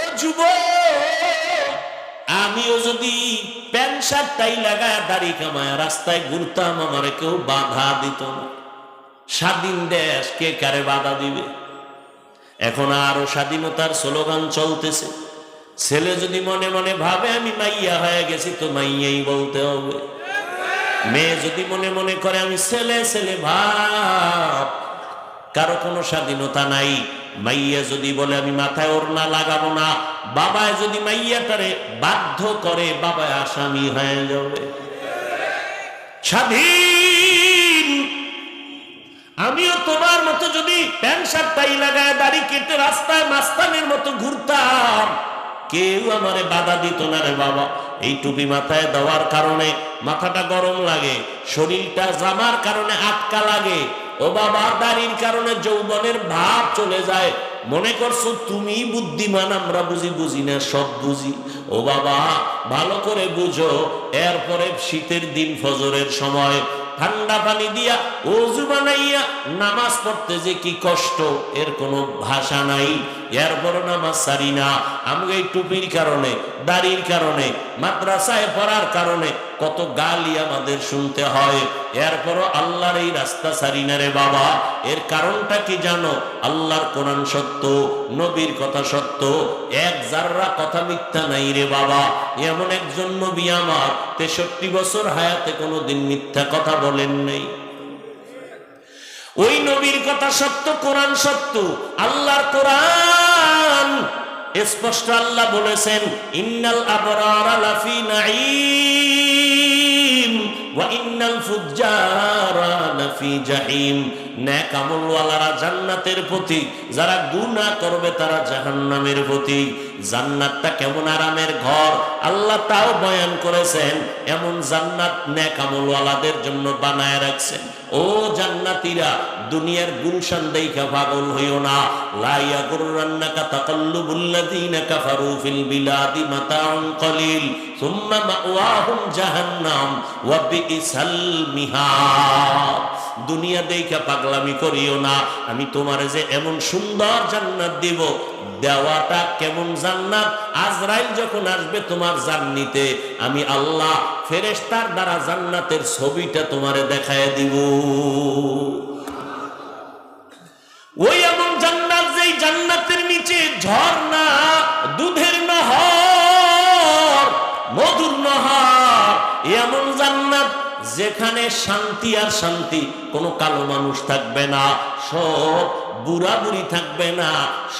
ও যুব আমিও যদি প্যান্ট শার্ট টাই লাগায় দাড়ি কামায়, রাস্তায় ঘুরতাম, আমার কেউ বাধা দিত না। স্বাধীন দেশ, কে কারে বাধা দিবে? এখন আরও স্বাধীনতার স্লোগান চলতেছে। ছেলে যদি মনে মনে ভাবে, আমি মাইয়া হয়ে গেছি, তো মাইয়াই বলতে হবে। মেয়ে যদি মনে মনে করে, আমি ছেলে ছেলে ভাব, কারও কোনো স্বাধীনতা নাই। মাইয়া যদি বলে, আমি মাথায় ওড়না লাগাবো না। বাবায় যদি মাইয়াটারে বাধ্য করে, বাবায় আসামি হয়ে যাবে। স্বাধীন! আমিও তোমার মতো যদি প্যান্ট শার্ট টাই লাগায়, দাড়ি কেটে রাস্তায় মাস্তানের মতো ঘুরতাম, কেউ আমারে বাধা দিত না রে বাবা। এই টুপি মাথায় দেওয়ার কারণে মাথাটা গরম লাগে, শরীরটা জামার কারণে আটকা লাগে ও বাবা, দাড়ির কারণে যৌবনের ভাব চলে যায়। মনে করছ তুমি বুদ্ধিমান, আমরা বুঝি বুঝি না, সব বুঝি। ও বাবা, ভালো করে বুঝো, এরপরে শীতের দিন, ফজরের সময়, ঠান্ডা পানি দিয়া অজু বানাইয়া নামাজ পড়তে যে কি কষ্ট, এর কোনো ভাষা নাই। এরপর নামাজ সারি না। আমি এই টুপির কারণে, দাড়ির কারণে মাদ্রাসায় পড়ার কারণে কত গালি আমাদের শুনতে হয়। এরপরও আল্লাহর এই রাস্তা সারি রে বাবা। এর কারণটা কি জানো? আল্লাহর কোরআন সত্য, নবীর কথা সত্য। এক জাররা কথা মিথ্যা নাই রে বাবা। এমন একজন নবী আমার, তেষট্টি বছর হায়াতে কোনোদিন মিথ্যা কথা বলেন নেই। ওই নবীর কথা সত্য, কোরআন সত্য। আল্লাহর কোরআন স্পষ্ট আল্লাহ বলেছেন, ইন্নাল আবরার লাফি নাঈম ওয়া ইন্নাল ফুজ্জারা লাফি জাহিম। নেক আমলওয়ালারা জান্নাতের প্রতীক, যারা গুনাহ করবে তারা জাহান্নামের প্রতীক। জান্নাতটা কেমন আরামের ঘর? আল্লাহ তাও বয়ান করেছেন, এমন জান্নাত নেক আমলওয়ালাদের জন্য বানায় রাখছেন। ও জান্নাতীরা, দুনিয়ার গুলশান দেইখা পাগল হইও না। লাইয়া গুররান্নাকা তাকাল্লুবুল্লাযীনা কাফারু ফিল বিলাদি মাতাউন কলিল, সুম্মা মাওয়াহুম জাহান্নাম, ওয়া বিইসাল মিহাদ দুনিয়া দেইখা পাগলামি করিও না। আমি তোমারে যে এমন সুন্দর জান্নাত দিব, দেওয়াটা কেমন জান্নাত? আজরাইল যখন আসবে তোমার জান্নিতে, আমি আল্লাহ ফেরেশতার দ্বারা জান্নাতের ছবিটা তোমারে দেখায় দিব। ওই এমন জান্নাত যেই জান্নাতের নিচে ঝর্ণা, দুধের নহর, মধুর নহর, এমন জান্নাত, যেখানে শান্তি আর শান্তি, কোনো কালো মানুষ থাকবে না, সব বুড়া বুড়ি থাকবে না,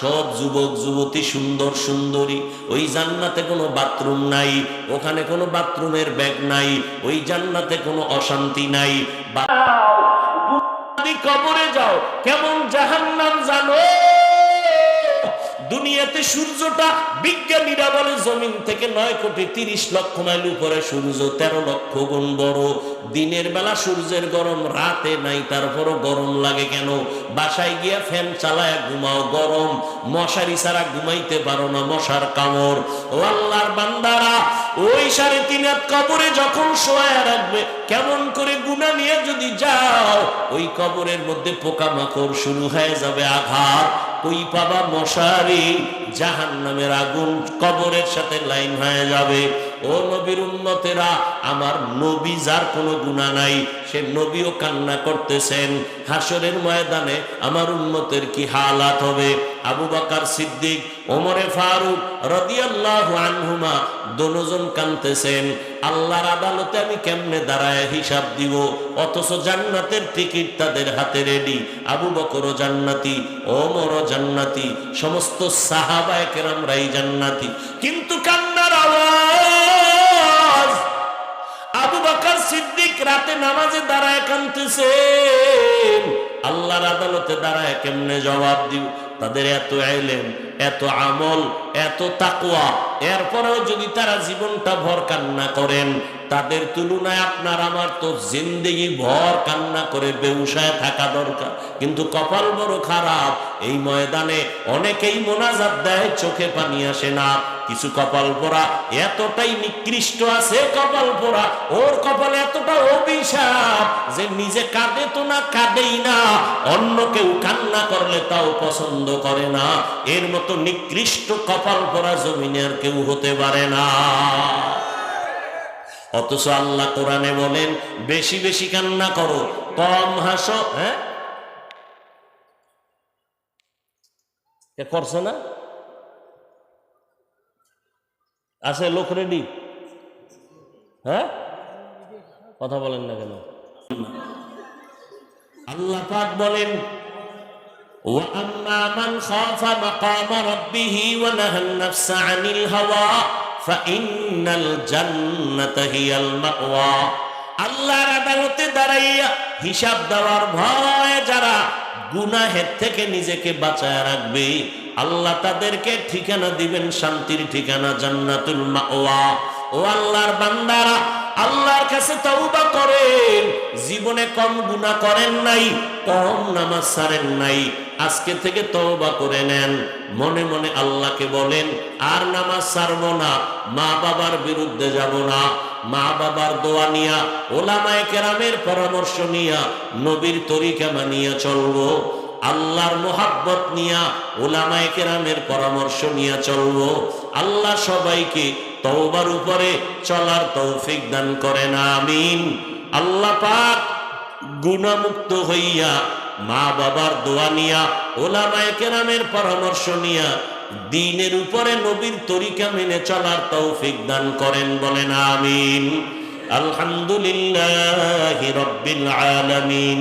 সব যুবক যুবতী সুন্দর সুন্দরী। ওই জান্নাতে কোনো বাথরুম নাই, ওখানে কোনো বাথরুমের ব্যাগ নাই, ওই জান্নাতে কোনো অশান্তি নাই। কবরে যাও, কেমন জাহান্নাম জানো? দুনিয়াতে সূর্যটা বিজ্ঞানীরা বলে জমিন থেকে নয় কোটি তিরিশ লক্ষ মাইল উপরে সূর্য, তেরো লক্ষ গুণ বড়। দিনের বেলা সূর্যের গরম, রাতে নাই, তারপরও গরম লাগে কেন? বাসায় গিয়া ফ্যান চালায় ঘুমাও, গরম। মশারি ছাড়া ঘুমাইতে পারো না মশার কামড়। ও আল্লাহর বান্দারা, ওই সাড়ে তিন কবরে যখন শোয়া রাখবে, কেমন করে গুণা নিয়ে যদি যাও, ওই কবরের মধ্যে পোকামাকড় শুরু হয়ে যাবে আঘাত। ওই পাবা মশারি জাহান নামের আগুন কবরের সাথে লাইন হয়ে যাবে। ও নবীর উন্নতেরা আমার নবী যার কোনো গুণা নাই, সে নবীও কান্না করতেছেন। হাসরের ময়দানে আমার উন্নতের কি হালাত হবে? আবু বাকার সিদ্দিক, ওমরে ফারুক রদিয়াল্লাহু আনহুমা দনোজন কানতেছেন আল্লাহর আদালতে আমি কেমনে দাঁড়ায় হিসাব দিব? অথচ জান্নাতের টিকিট তাদের হাতে রেডি আবু বকরও জান্নাতি, ওমরও জান্নাতি, সমস্ত সাহাবায়ে কেরামরাই জান্নাতি। কিন্তু রাতে নামাজে দাঁড়ায় কানতেছেন আল্লাহর আদালতে দাঁড়ায় কেমনে জবাব দিব? তাদের এত এলেম এত আমল, এত তাকুয়া এরপরেও যদি তারা জীবনটা ভর কান্না করেন, তাদের তুলনায় আপনার আমার তো জিন্দেগি ভর কান্না করে বেউসায় থাকা দরকার। কিন্তু কপাল বড় খারাপ। এই ময়দানে অনেকেই মোনাজাত দেয়, চোখে পানি আসে না। কিছু কপাল পোড়া এতটাই নিকৃষ্ট আছে কপাল পোড়া। ওর কপাল এতটা অভিশাপ যে নিজে কাঁদে তো না, কাঁদেই না। অন্য কেউ কান্না করলে তাও পছন্দ করে না। এর মতো নিকৃষ্ট কপাল পরা জমিনে আর কেউ হতে পারে না। অথচ আল্লাহ কোরআনে বলেন, বেশি বেশি কান্না করো, কম হাসো হ্যাঁ? করছে না? আছে লোক রেডি হ্যাঁ কথা বলেন না কেন আল্লাহ পাক বলেন وأما من خاف مقام ربه ونهى النفس عن الهوى فإن الجنة هي المأوى আল্লাহর আদালতে দাঁড়াইয়া হিসাব দেওয়ার ভয় যারা গুনাহের থেকে নিজেকে বাঁচায় রাখবে আল্লাহ তাদেরকে ঠিকানা দিবেন শান্তির ঠিকানা, জান্নাতুল মাওয়া। ও আল্লাহর বান্দারা, আল্লাহর কাছে তওবা করেন। জীবনে কম গুনাহ করেন নাই, কম নামাজ ছাড়েন নাই। আজকে থেকে তওবা করে নেন। মনে মনে আল্লাহকে বলেন, আর নামাজ ছাড়বো না, মা বাবার বিরুদ্ধে যাব না। মা বাবার দোয়া নিয়া, ওলামায়ে কেরামের পরামর্শ নিয়া, নবীর তরিকা মানিয়া চলবো। আল্লাহর মোহাব্বত নিয়া ওলামায়ে কেরামের পরামর্শ নিয়া চলবো। আল্লাহ সবাইকে তওবার উপরে চলার তৌফিক দান করেন, আমিন। আল্লাহ পাক গুণামুক্ত হইয়া মা বাবার দোয়া নিয়া, ওলামায়ে কেরামের পরামর্শ নিয়া দিনের উপরে নবীর তরিকা মেনে চলার তৌফিক দান করেন, বলেন, আমিন। আলহামদুলিল্লাহ রব্বিল আলামিন।